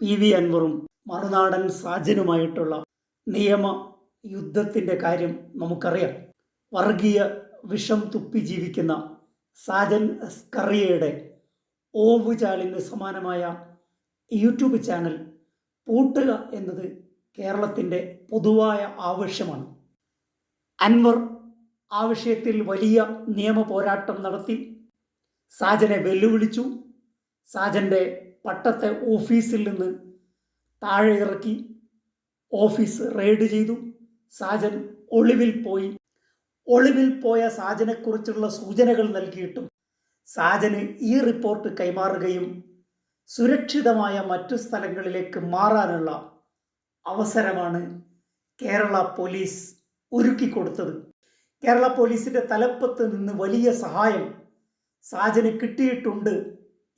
P V അൻവറും മറുനാടൻ സാജനുമായിട്ടുള്ള നിയമ യുദ്ധത്തിന്റെ കാര്യം നമുക്കറിയാം. വർഗീയ വിഷം തുപ്പി ജീവിക്കുന്ന സാജൻ സ്കറിയയുടെ ഓവുചാലിന് സമാനമായ യൂട്യൂബ് ചാനൽ പൂട്ടുക എന്നത് കേരളത്തിന്റെ പൊതുവായ ആവശ്യമാണ്. അൻവർ ആ വിഷയത്തിൽ വലിയ നിയമ പോരാട്ടം നടത്തി. സാജനെ വെല്ലുവിളിച്ചു. സാജന്റെ പട്ടത്തെ ഓഫീസിൽ നിന്ന് താഴെ ഇറക്കി ഓഫീസ് റെയ്ഡ് ചെയ്തു. സാജൻ ഒളിവിൽ പോയി. ഒളിവിൽ പോയ സാജനെക്കുറിച്ചുള്ള സൂചനകൾ നൽകിയിട്ടും സാജന് ഈ റിപ്പോർട്ട് കൈമാറുകയും സുരക്ഷിതമായ മറ്റു സ്ഥലങ്ങളിലേക്ക് മാറാനുള്ള അവസരമാണ് കേരള പോലീസ് ഒരുക്കി ഒരുക്കിക്കൊടുത്തത് കേരള പോലീസിന്റെ തലപ്പത്ത് നിന്ന് വലിയ സഹായം സാജന് കിട്ടിയിട്ടുണ്ട്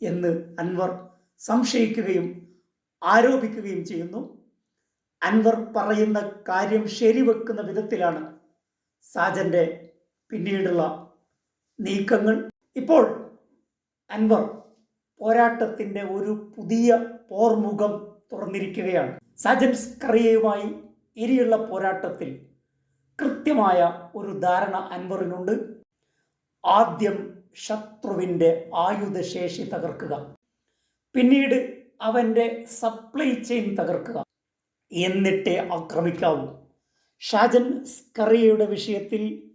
എന്ന് അൻവർ സംശയിക്കുകയും ആരോപിക്കുകയും ചെയ്യുന്നു. അൻവർ പറയുന്ന കാര്യം ശരിവെക്കുന്ന വിധത്തിലാണ് സാജന്റെ പിന്നീടുള്ള നീക്കങ്ങൾ. ഇപ്പോൾ അൻവർ പോരാട്ടത്തിന്റെ ഒരു പുതിയ പോർമുഖം തുറന്നിരിക്കുകയാണ്. സാജൻ സ്കറിയയുമായി ഇനിയുള്ള പോരാട്ടത്തിൽ കൃത്യമായ ഒരു ധാരണ അൻവറിനുണ്ട്. ആദ്യം ശത്രുവിന്റെ ആയുധശേഷി തകർക്കുക. പിന്നീട് അവന്റെ സപ്ലൈ ചെയിൻ തകർക്കുക. എന്നിട്ട് ആക്രമിക്കാവൂ. ഷാജൻ സ്കറിയയുടെ വിഷയത്തിൽ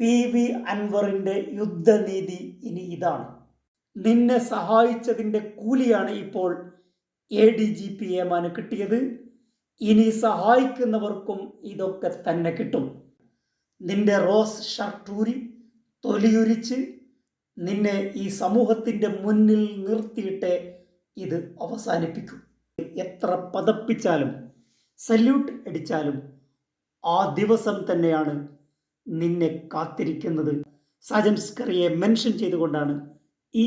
പി വി അൻവറിന്റെ യുദ്ധനീതി ഇനി ഇതാണ്. നിന്നെ സഹായിച്ചതിന്റെ കൂലിയാണ് ഇപ്പോൾ എ ഡി ജി പി എമാന് കിട്ടിയത്. ഇനി സഹായിക്കുന്നവർക്കും ഇതൊക്കെ തന്നെ കിട്ടും. നിന്റെ റോസ് ഷർട്ടൂരി തൊലിയുരിച്ച് നിന്നെ ഈ സമൂഹത്തിന്റെ മുന്നിൽ നിർത്തിയിട്ടേ ഇത് അവസാനിപ്പിക്കും. എത്ര പതപ്പിച്ചാലും സല്യൂട്ട് അടിച്ചാലും ആ ദിവസം തന്നെയാണ് നിന്നെ കാത്തിരിക്കുന്നത്. സാജൻ സ്കറിയെ മെൻഷൻ ചെയ്തുകൊണ്ടാണ് ഈ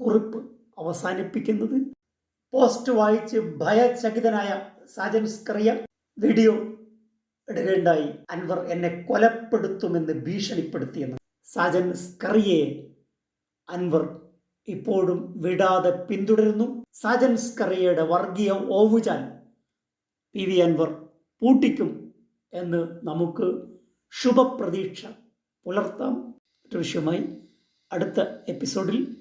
കുറിപ്പ് അവസാനിപ്പിക്കുന്നത്. പോസ്റ്റ് വായിച്ച് ഭയചകിതനായ സാജൻ സ്കറിയ വീഡിയോ ഇടുകയുണ്ടായി. അൻവർ എന്നെ കൊലപ്പെടുത്തുമെന്ന് ഭീഷണിപ്പെടുത്തിയെന്ന്. സാജൻ സ്കറിയയെ അൻവർ ഇപ്പോഴും വിടാതെ പിന്തുടരുന്നു സാജൻ സ്കറിയയുടെ വർഗീയ ഓവുചാൻ പി വി അൻവർ പൂട്ടിക്കും എന്ന് നമുക്ക് ശുഭപ്രതീക്ഷ. പുലർത്താം. മറ്റൊരു വിഷയമായി അടുത്ത എപ്പിസോഡിൽ